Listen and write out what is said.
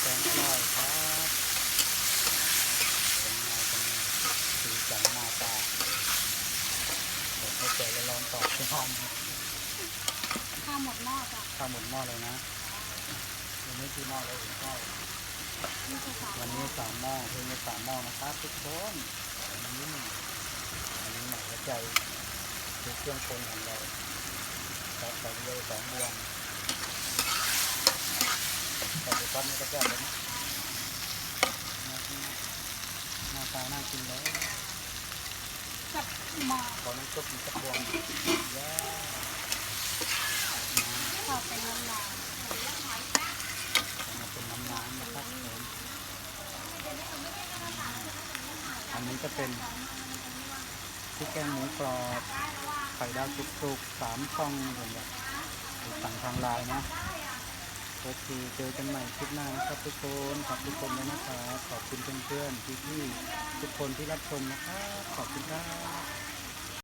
แสนอร่อยครับเป็นไงเป็นไงสีสันหน้าตาเดี๋ยวให้เจอแล้วลองตอบที่ห้องข้าวหมดหม้อจ้ะข้าวหมดหม้อเลยนะวันนี้กี่หม้อแล้วถึงข้าวนี่คือสามวันนี้สามหม้อเพิ่งจะสามหม้อนะครับทุกคนอันนี้อันนี้หมักหัวใจคือเครื่องปรุงของเราใส่ใส่เลยสองบวง ใส่ไปก้อนนี้ก็แซ่บเลยนะน่ากินหน้าตาน่ากินเลยกับหม้อขอน้ำซุปอีกสักบวงแย่ข้าวเป็นน้ำลายมาเป็นน้ำน้ำนะครับผมอันนี้ก็เป็นพริกแกงหมูกรอบไข่ดาวสุกๆสามช่องผมแบบสั่งทางไลน์นะ โอเคเจอกันใหม่คลิปหน้านะครับทุกคนขอบทุกคนเลยนะครับขอบคุณเพื่อนๆพี่ๆทุกคนที่รับชมนะครับขอบคุณครับ